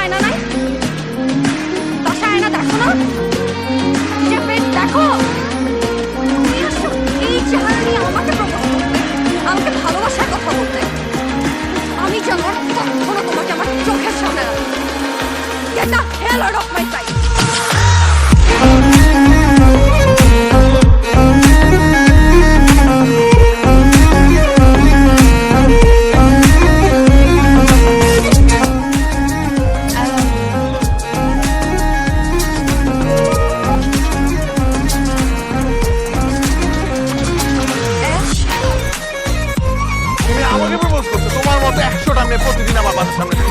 আয়না নাই? বাসায় আয়না দেখো। out of my sight. আমাকে প্রপোজ করছে, তোমার মতো একশোটা মেয়ে প্রতিদিন আমার বাসার সামনে